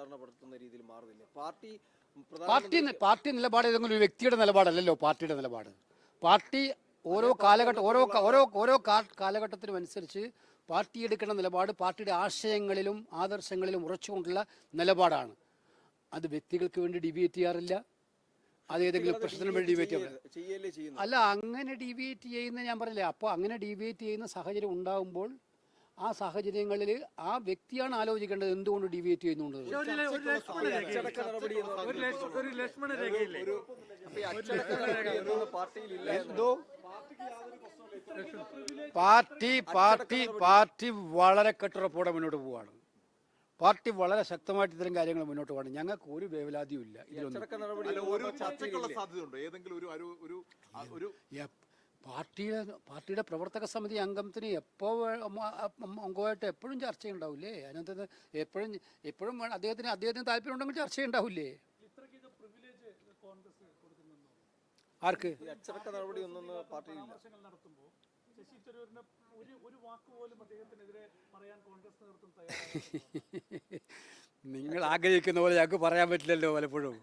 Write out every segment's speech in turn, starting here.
പ്രചാരണ നടത്തുന്ന രീതിയിൽ മാറുന്നില്ല? പാർട്ടി പാർട്ടി പാർട്ടി നിലപാട് ഏതെങ്കിലും ഒരു വ്യക്തിയുടെ നിലപാടല്ലല്ലോ പാർട്ടിയുടെ നിലപാട്. പാർട്ടി ഓരോ കാലഘട്ടം ഓരോ ഓരോ ഓരോ കാലഘട്ടത്തിനും അനുസരിച്ച് പാർട്ടി എടുക്കുന്ന നിലപാട് പാർട്ടിയുടെ ആശയങ്ങളിലും ആദർശങ്ങളിലും ഉറച്ചുകൊണ്ടുള്ള നിലപാടാണ്. അത് വ്യക്തികൾക്ക് വേണ്ടി ഡിബേറ്റ് ചെയ്യാറില്ല. അത് ഏതെങ്കിലും പ്രശ്നത്തിന് വേണ്ടി ഡിബേറ്റ് ചെയ്യാറില്ല. അല്ല അങ്ങനെ ഡിബേറ്റ് ചെയ്യുന്ന ഞാൻ പറഞ്ഞില്ലേ അപ്പോൾ അങ്ങനെ ഡിബേറ്റ് ചെയ്യുന്ന സാഹചര്യം ഉണ്ടാകുമ്പോൾ ആ സാഹചര്യങ്ങളിൽ ആ വ്യക്തിയാണ് ആലോചിക്കേണ്ടത് എന്തുകൊണ്ട് ഡിവേറ്റ് ചെയ്യുന്നുണ്ട്? എന്തോ? പാർട്ടി പാർട്ടി പാർട്ടി വളരെ കെട്ടുറപ്പോടെ മുന്നോട്ട് പോവാണ്. പാർട്ടി വളരെ ശക്തമായിട്ട് ഇത്തരം കാര്യങ്ങൾ മുന്നോട്ട് പോകണം ഞങ്ങൾക്ക് ഒരു വേവലാതിയും ഇല്ല ഇതിലൊന്നും പാർട്ടിയുടെ പാർട്ടിയുടെ പ്രവർത്തക സമിതി അംഗത്തിന് എപ്പോൾ അംഗമായിട്ട് എപ്പോഴും ചർച്ചയുണ്ടാവില്ലേ അതിനകത്ത് എപ്പോഴും എപ്പോഴും അദ്ദേഹത്തിന് അദ്ദേഹത്തിന് താല്പര്യം ഉണ്ടെങ്കിൽ ചർച്ചയുണ്ടാവില്ലേ ആർക്ക്? ഈ അച്ചടക്ക നടപടി ഒന്നും പാർട്ടിയില്ല നടത്തുമ്പോൾ ശശി തരൂരിന് ഒരു ഒരു വാക്ക് പോലും അദ്ദേഹത്തിനെതിരെ പറയാൻ കോൺഗ്രസ് നേതൃത്വം തയ്യാറാണ് നിങ്ങൾ ആഗ്രഹിക്കുന്ന പോലെ ഞങ്ങൾക്ക് പറയാൻ പറ്റില്ലല്ലോ പലപ്പോഴും.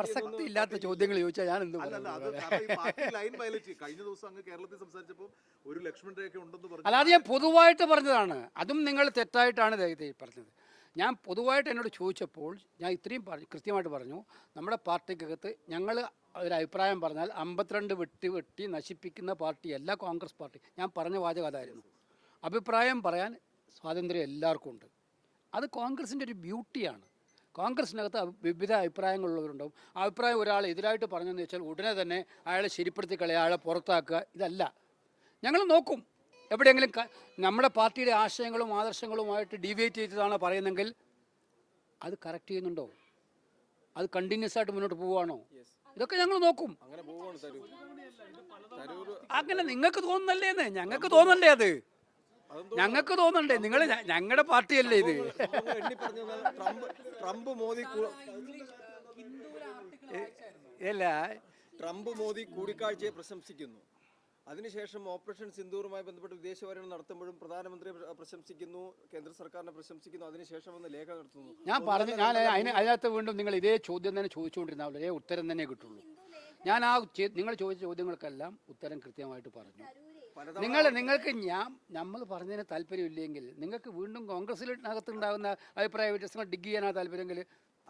പ്രസക്തി ഇല്ലാത്ത ചോദ്യങ്ങൾ ചോദിച്ചാൽ ഞാൻ എന്ത്. കഴിഞ്ഞ ദിവസം അങ്ങ് കേരളത്തിൽ സംസാരിച്ചപ്പോൾ ഒരു ലക്ഷ്മൺ രേഖ ഉണ്ടെന്ന് പറഞ്ഞു അല്ലാതെ ഞാൻ പൊതുവായിട്ട് പറഞ്ഞതാണ്. അതും നിങ്ങൾ തെറ്റായിട്ടാണ് പറഞ്ഞത്. ഞാൻ പൊതുവായിട്ട് എന്നോട് ചോദിച്ചപ്പോൾ ഞാൻ ഇത്രയും പറഞ്ഞു കൃത്യമായിട്ട് പറഞ്ഞു. നമ്മുടെ പാർട്ടിക്കകത്ത് ഞങ്ങൾ ഒരു അഭിപ്രായം പറഞ്ഞാൽ അമ്പത്തിരണ്ട് വെട്ടി വെട്ടി നശിപ്പിക്കുന്ന പാർട്ടിയല്ല കോൺഗ്രസ് പാർട്ടി. ഞാൻ പറഞ്ഞ വാചകം അതായിരുന്നു. അഭിപ്രായം പറയാൻ സ്വാതന്ത്ര്യം എല്ലാവർക്കും ഉണ്ട്. അത് കോൺഗ്രസിന്റെ ഒരു ബ്യൂട്ടിയാണ്. കോൺഗ്രസിനകത്ത് വിവിധ അഭിപ്രായങ്ങളുള്ളവരുണ്ടാവും. ആ അഭിപ്രായം ഒരാൾ എതിരായിട്ട് പറഞ്ഞെന്ന് വെച്ചാൽ ഉടനെ തന്നെ അയാളെ ശരിപ്പെടുത്തി കളയുക അയാളെ പുറത്താക്കുക ഇതല്ല. ഞങ്ങൾ നോക്കും. എവിടെയെങ്കിലും നമ്മുടെ പാർട്ടിയുടെ ആശയങ്ങളും ആദർശങ്ങളുമായിട്ട് ഡീവിയേറ്റ് ചെയ്തതാണ് പറയുന്നെങ്കിൽ അത് കറക്റ്റ് ചെയ്യുന്നുണ്ടോ? അത് കണ്ടിന്യൂസ് ആയിട്ട് മുന്നോട്ട് പോവുകയാണോ? ഇതൊക്കെ ഞങ്ങൾ നോക്കും. അങ്ങനെ നിങ്ങൾക്ക് തോന്നുന്നല്ലേന്ന് ഞങ്ങൾക്ക് തോന്നണ്ടേ അത്? ഞങ്ങൾക്ക് തോന്നണ്ടേ നിങ്ങൾ ഞങ്ങളുടെ പാർട്ടിയല്ലേ ഇത്? ട്രംപ് ട്രംപ് മോദി അല്ല ട്രംപ് മോദി കൂടിക്കാഴ്ചയെ പ്രശംസിക്കുന്നു. അതിനുശേഷം ഓപ്പറേഷൻ സിന്ദൂറുമായി ബന്ധപ്പെട്ട് വിദേശ പര്യടനം നടത്തുമ്പോഴും പ്രധാനമന്ത്രി പ്രശംസിക്കുന്നു കേന്ദ്ര സർക്കാരിനെ പ്രശംസിക്കുന്നു അതിനുശേഷം ഒന്ന് ലേഖ നടത്തുന്നു. ഞാൻ പറഞ്ഞു ഞാൻ അതിന് അതിനകത്ത് വീണ്ടും നിങ്ങൾ ഇതേ ചോദ്യം തന്നെ ചോദിച്ചുകൊണ്ടിരുന്ന ഒരേ ഉത്തരം തന്നെ കിട്ടുള്ളൂ. ഞാൻ ആ നിങ്ങൾ ചോദിച്ച ചോദ്യങ്ങൾക്കെല്ലാം ഉത്തരം കൃത്യമായിട്ട് പറഞ്ഞു. നിങ്ങൾ നിങ്ങൾക്ക് ഞാൻ നമ്മൾ പറഞ്ഞതിന് താല്പര്യമില്ലെങ്കിൽ നിങ്ങൾക്ക് വീണ്ടും കോൺഗ്രസിനകത്ത് ഉണ്ടാകുന്ന അഭിപ്രായ വ്യത്യാസങ്ങൾ ഡിഗ് ചെയ്യാനാണ് താല്പര്യമെങ്കിൽ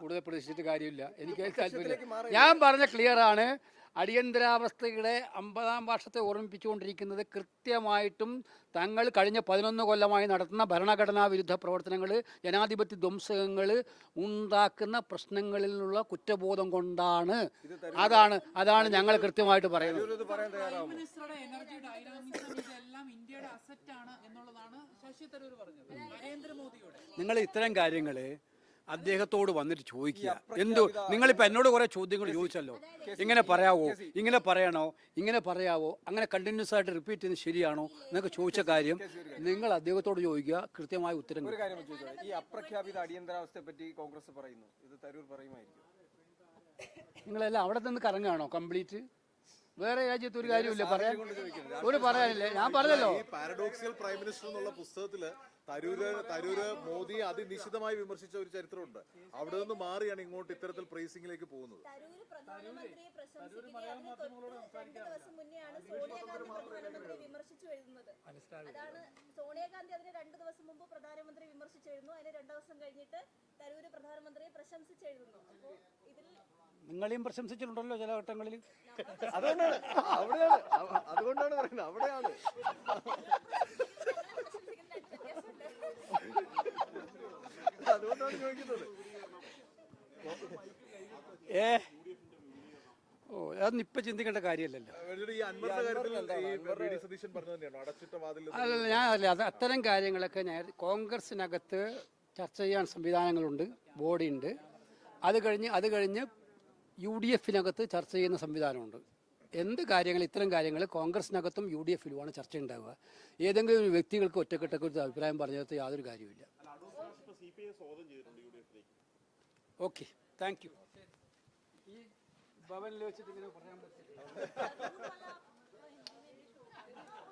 കൂടുതൽ പ്രതീക്ഷിച്ചിട്ട് കാര്യമില്ല. എനിക്ക് താല്പര്യം ഞാൻ പറഞ്ഞ ക്ലിയർ ആണ്. അടിയന്തരാവസ്ഥയുടെ അമ്പതാം വർഷത്തെ ഓർമ്മിപ്പിച്ചുകൊണ്ടിരിക്കുന്നത് കൃത്യമായിട്ടും തങ്ങൾ കഴിഞ്ഞ പതിനൊന്ന് കൊല്ലമായി നടത്തുന്ന ഭരണഘടനാ വിരുദ്ധ പ്രവർത്തനങ്ങൾ ജനാധിപത്യ ധ്വംസകങ്ങൾ ഉണ്ടാക്കുന്ന പ്രശ്നങ്ങളിൽ നിന്നുള്ള കുറ്റബോധം കൊണ്ടാണ്. അതാണ് അതാണ് ഞങ്ങൾ കൃത്യമായിട്ട് പറയുന്നത്. നിങ്ങൾ ഇത്തരം കാര്യങ്ങൾ അദ്ദേഹത്തോട് വന്നിട്ട് ചോദിക്കുക. എന്തോ നിങ്ങളിപ്പോൾ എന്നോട് കുറേ ചോദ്യങ്ങൾ ചോദിച്ചല്ലോ. ഇങ്ങനെ പറയാവോ? ഇങ്ങനെ പറയണോ? ഇങ്ങനെ പറയാവോ? അങ്ങനെ കണ്ടിന്യൂസ് ആയിട്ട് റിപ്പീറ്റ് ചെയ്യുന്നത് ശരിയാണോ? എന്നൊക്കെ ചോദിച്ച കാര്യം നിങ്ങൾ അദ്ദേഹത്തോട് ചോദിക്കുക കൃത്യമായ ഉത്തരം ഒരു കാര്യം ഈ അപ്രഖ്യാപിത അടിയന്തരാവസ്ഥയെ പറ്റി കോൺഗ്രസ് പറയുന്നു. ഇത് തരൂർ പറയുമായിരിക്കും. നിങ്ങളെല്ലാം അവിടെ നിന്ന് കറങ്ങുകയാണോ കംപ്ലീറ്റ് വേറെ രാജ്യത്ത് ഒരു കാര്യമില്ല പറയാൻ. ഒരു പറയാനില്ല. ഞാൻ പറഞ്ഞല്ലോ. ഈ പാരഡോക്സിയൽ പ്രൈം മിനിസ്റ്റർ എന്നുള്ള പുസ്തകത്തിൽ തരൂര് തരൂര് മോദി അതിനിശ്ചിതമായി വിമർശിച്ച ഒരു ചരിത്രമുണ്ട്. അവിടെ നിന്ന് മാറിയാണ് ഇങ്ങോട്ട് ഇത്തരത്തിൽ പ്രൈസിംഗിലേക്ക് പോകുന്നത്. അതാണ് സോണിയാഗാന്ധി അതിന് രണ്ട് ദിവസം മുമ്പ് പ്രധാനമന്ത്രി വിമർശിച്ചു എഴുതുന്നു. അതിന് രണ്ടു ദിവസം കഴിഞ്ഞിട്ട് തരൂര് പ്രധാനമന്ത്രിയെ പ്രശംസിച്ചെഴുതുന്നു അപ്പോൾ ഇതിൽ നിങ്ങളെയും പ്രശംസിച്ചിട്ടുണ്ടല്ലോ ചില ഘട്ടങ്ങളിൽ. അതുകൊണ്ടാണ് അവിടെയാണ് അതുകൊണ്ടാണ് പറയുന്നത് അവിടെയാണ്. ചോദിക്കുന്നത്? ഏ? ഓ അതൊന്നും ഇപ്പൊ ചിന്തിക്കേണ്ട കാര്യമല്ലല്ലോ. അല്ലല്ല ഞാൻ അല്ല അത് അത്തരം കാര്യങ്ങളൊക്കെ ഞാൻ കോൺഗ്രസിനകത്ത് ചർച്ച ചെയ്യാൻ സംവിധാനങ്ങളുണ്ട് ഉണ്ട് അത് കഴിഞ്ഞ് അത് കഴിഞ്ഞ് യു ഡി എഫിനകത്ത് ചർച്ച ചെയ്യുന്ന സംവിധാനമുണ്ട്. എന്ത് കാര്യങ്ങൾ ഇത്തരം കാര്യങ്ങൾ കോൺഗ്രസിനകത്തും യു ഡി എഫിലുമാണ് ചർച്ച ഉണ്ടാവുക ഏതെങ്കിലും ഒരു വ്യക്തികൾക്ക് ഒറ്റക്കെട്ടൊക്കെ ഒരു അഭിപ്രായം പറഞ്ഞത് യാതൊരു കാര്യമില്ല ചെയ്തിട്ടുണ്ട് ഓക്കെ താങ്ക് യു. ഈ ഭവനിൽ വെച്ചിട്ട് ഇങ്ങനെ പറയാൻ പറ്റില്ല.